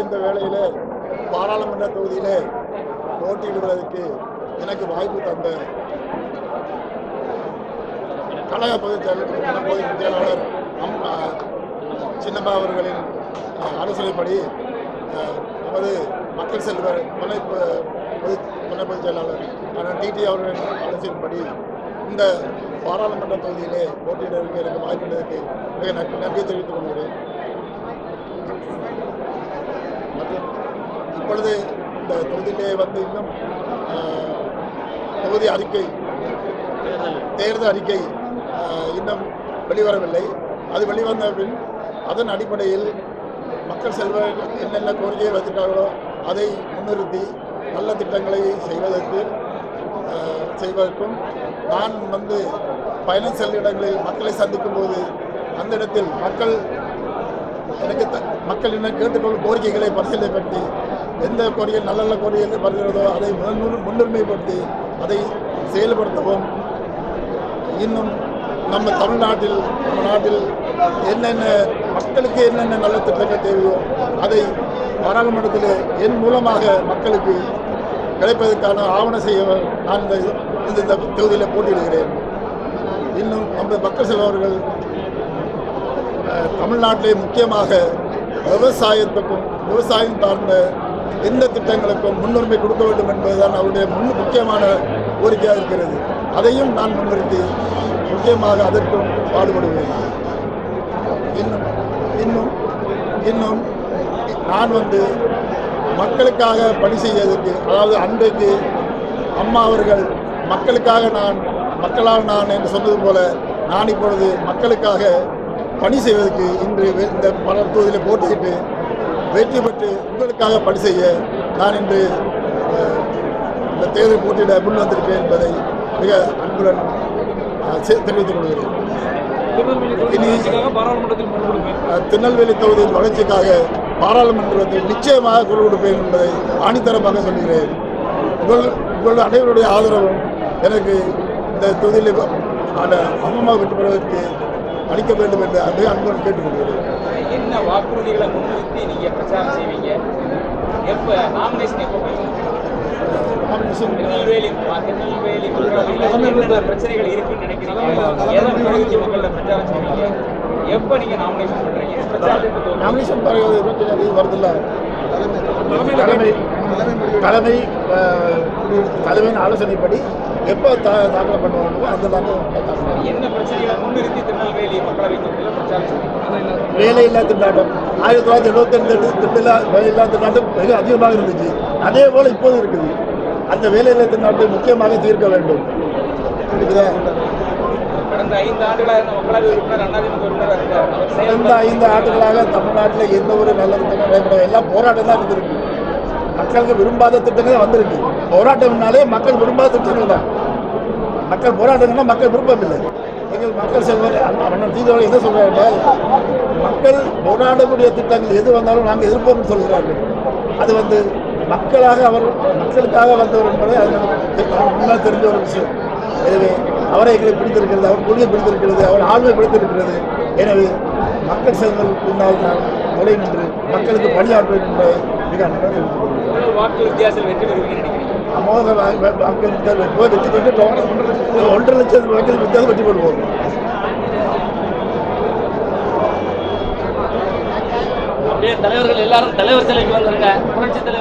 இந்த வேளையிலே பாராளுமன்ற தொகுதியிலே போட்டியிடுவதற்கு எனக்கு வாய்ப்பு தந்த கழக பொதுச் செயலாளர் செயலாளர் அம் சின்னப்பா அவர்களின் ஆ, ஆலோசனைப்படி நமது மக்கள் செல்வர் துணை பொது துணை பொதுச் செயலாளர் ஆனால் டிடி அவர்களின் ஆலோசனைப்படி இந்த பாராளுமன்ற தொகுதியிலே போட்டியிடுவதற்கு எனக்கு வாய்ப்புள்ளதற்கு மிக நன்றி நன்றி தெரிவித்துக் கொள்கிறேன். மற்றும் இப்பொழுது இந்த தொகுதியிலே வந்து இன்னும் தொகுதி அறிக்கை தேர்தல் அறிக்கை இன்னும் வெளிவரவில்லை. அது வெளிவந்த பின் அதன் அடிப்படையில் மக்கள் செல்வர் என்னென்ன கோரிக்கையை வைத்திருக்கார்களோ அதை முன்னிறுத்தி நல்ல திட்டங்களை செய்வதற்கு செய்வதற்கும் நான் வந்து பயணம் செல்லும் இடங்களில் மக்களை சந்திக்கும் போது அந்த இடத்தில் மக்கள் எனக்கு மக்கள் என்ன கேட்டுக்கொள்ளும் கோரிக்கைகளை பரிசீலனைப்படுத்தி எந்த கோரிக்கை நல்ல நல்ல கோரிக்கைகள் வருகிறதோ அதை முன்னுரிமைப்படுத்தி அதை செயல்படுத்தவும். இன்னும் நம்ம தமிழ்நாட்டில் நம்ம நாட்டில் என்னென்ன மக்களுக்கு என்னென்ன நல்ல திட்டங்கள் தேவையோ அதை பாராளுமன்றத்தில் என் மூலமாக மக்களுக்கு கிடைப்பதற்கான ஆவணம் செய்ய நான் இந்த இந்த தொகுதியில் போட்டியிடுகிறேன். இன்னும் நம்ம மக்கள் செல்வர்கள் தமிழ்நாட்டிலே முக்கியமாக விவசாயத்துக்கும் விவசாயம் சார்ந்த எந்த திட்டங்களுக்கும் முன்னுரிமை கொடுக்க வேண்டும் என்பதுதான் அவருடைய முன் முக்கியமான கோரிக்கையாக இருக்கிறது. அதையும் நான் முன்னிறுத்தி முக்கியமாக அதற்கும் பாடுபடுவேன். இன்னும் இன்னும் இன்னும் நான் வந்து மக்களுக்காக பணி செய்வதற்கு அதாவது அன்றைக்கு அம்மா அவர்கள் மக்களுக்காக நான் மக்களால் நான் என்று சொன்னது போல நான் இப்பொழுது மக்களுக்காக பணி செய்வதற்கு இன்று இந்த பல தொகுதியில் போட்டியிட்டு வெற்றி பெற்று உங்களுக்காக பணி செய்ய நான் இன்று இந்த தேர்தல் போட்டியிட முன் வந்திருக்கேன் என்பதை மிக அன்புடன் தெரிவித்துக் கொள்கிறேன். திருநெல்வேலி தொகுதியின் வளர்ச்சிக்காக பாராளுமன்றத்தில் நிச்சயமாக குரல் கொடுப்பேன் என்பதை ஆணித்தரமாக சொல்கிறேன். உங்கள் உங்கள் அனைவருடைய ஆதரவும் எனக்கு இந்த தொகுதியில் அந்த அம்மம்மா வெற்றி பெறுவதற்கு அளிக்க வேண்டும் என்று மிக அன்புடன் கேட்டுக்கொள்கிறேன். என்ன வாக்குறுதிகளை முன்னிறுத்தி நீங்க பிரச்சாரம் செய்வீங்க? எப்ப நாமினேஷன் எப்ப பிரச்சனைகள் இருக்குன்னு நினைக்கிறீங்க? எப்ப நீங்க நாமினேஷன் துவங்குவீங்க? நாமினேஷன் பரவாயில்ல இருபத்தி தேதி வருதில்ல. தலைமை தலைமை தலைமையின் ஆலோசனைப்படி எப்போ தா தாக்கல் பண்ணுவாங்களோ அந்த தாக்கல் என்ன பிரச்சனைகளை முன்னிறுத்தி திருநெல்வேலி மக்களவை தொகுதியில் பிரச்சாரம் செய்வீங்க வேலையில்லா திண்டாட்டம். ஆயிரத்தி தொள்ளாயிரத்தி எழுபத்தி திண்டிலா வேலையில்லா திண்டாட்டம் மிக அதிகமாக இருந்துச்சு. அதே போல் இப்போது இருக்குது. அந்த வேலையில்லா திண்டாட்டத்தை முக்கியமாக தீர்க்க வேண்டும். இருக்குதா கடந்த ஐந்து ஆண்டுகளாக மக்களவை உறுப்பினர் அதிமுக உறுப்பினர் இருக்கார் அவர் கடந்த செயல்பட ஐந்து ஆண்டுகளாக தமிழ்நாட்டில் எந்த ஒரு நல்ல திட்டமும் நடைபெற எல்லாம் போராட்டம் தான் இருந்திருக்கு. மக்களுக்கு விரும்பாத திட்டங்கள் வந்திருக்கு. போராட்டம்னாலே மக்கள் விரும்பாத திட்டங்கள் தான். மக்கள் போராட்டம்னா மக்கள் விருப்பம் இல்லை எங்கள் மக்கள் செல்வர் அண்ணன் தீதோடு என்ன சொல்றாரு என்றால் மக்கள் போராடக்கூடிய திட்டங்கள் எது வந்தாலும் நாங்கள் எதிர்ப்போம்னு சொல்கிறார்கள். அது வந்து மக்களாக அவர் மக்களுக்காக வந்தவர் என்பதை அது முன்னால் தெரிஞ்ச ஒரு விஷயம். எனவே அவரை எங்களை பிடித்திருக்கிறது அவர் கொள்கை பிடித்திருக்கிறது அவர் ஆளுமை பிடித்திருக்கிறது. எனவே மக்கள் செல்வர்கள் பின்னால் நான் முறை நின்று மக்களுக்கு பணியாற்றுவேன் என்பதை மிக அன்புடன் வாக்கு வித்தியாசம் வெற்றி பெறுவீங்க நினைக்கிறேன் அமோக வா- ஒன்றரை- லட்சம் வாக்கில் வித்தியாசம் வெற்றி போடுவோம். தலைவர்கள் எல்லாரும் தலைவர் சிலைக்கு வந்திருக்க. புரட்சி தலைவர்